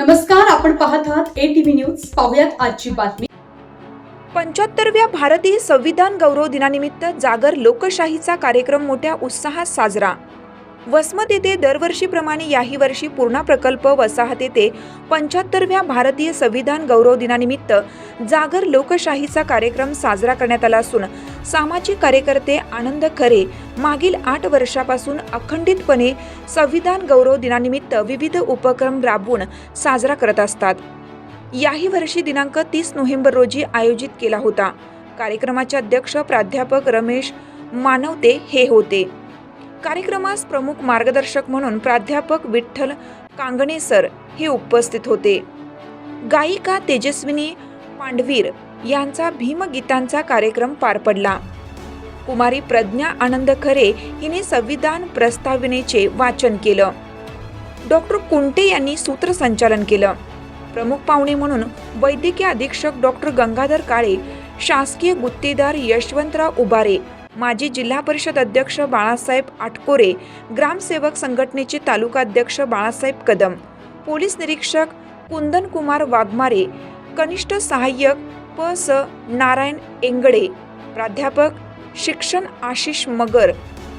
नमस्कार आपण पाहत आहात ए टीव्ही न्यूज पाहुयात आजची बातमी. पंच्याहत्तरव्या भारतीय संविधान गौरव दिनानिमित्त जागर लोकशाहीचा कार्यक्रम मोठ्या उत्साहात साजरा. वसमत येथे दरवर्षीप्रमाणे याही वर्षी पूर्णा प्रकल्प वसाहत येथे पंच्याहत्तरव्या भारतीय संविधान गौरव दिनानिमित्त जागर लोकशाहीचा कार्यक्रम साजरा करण्यात आला असून सामाजिक कार्यकर्ते आनंद खरे मागील आठ वर्षापासून अखंडितपणे संविधान गौरव दिनानिमित्त विविध उपक्रम राबवून साजरा करत असतात. याही वर्षी दिनांक तीस नोव्हेंबर रोजी आयोजित केला होता. कार्यक्रमाचे अध्यक्ष प्राध्यापक रमेश मानवते हे होते. कार्यक्रमास प्रमुख मार्गदर्शक म्हणून प्राध्यापक विठ्ठल कांगणे सर हे उपस्थित होते. गायिका तेजस्विनी पांडवीर यांचा भीमगीतांचा कार्यक्रम पार पडला. कुमारी प्रज्ञा आनंद खरे हिने संविधान प्रस्तावनेचे वाचन केलं. डॉक्टर कुंटे यांनी सूत्रसंचालन केलं. प्रमुख पाहुणे म्हणून वैद्यकीय अधीक्षक डॉक्टर गंगाधर काळे शासकीय गुत्तेदार यशवंतराव उबारे माजी जिल्हा परिषद अध्यक्ष बाळासाहेब आटकोरे ग्रामसेवक संघटनेचे तालुका अध्यक्ष बाळासाहेब कदम पोलीस निरीक्षक कुंदन कुमार वाघमारे कनिष्ठ सहाय्यक प स नारायण एंगडे प्राध्यापक शिक्षण आशिष मगर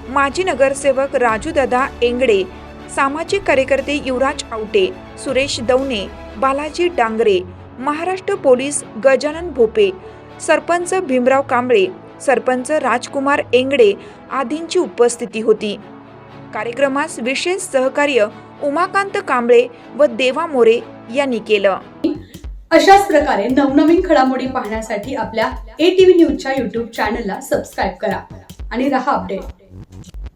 माजी नगरसेवक राजूदादा एंगडे सामाजिक कार्यकर्ते युवराज आवटे सुरेश दवणे बालाजी डांगरे महाराष्ट्र पोलीस गजानन भोपे सरपंच भीमराव कांबळे सरपंच राजकुमार एंगडे आदींची उपस्थिती होती. कार्यक्रमास विशेष सहकार्य उमाकांत कांबळे व देवा मोरे यांनी केलं. अशाच प्रकारे नवनवीन घडामोडी पाहण्यासाठी आपल्या ए टीव्ही न्यूजच्या युट्यूब चॅनलला सबस्क्राईब करा आणि रहा अपडेट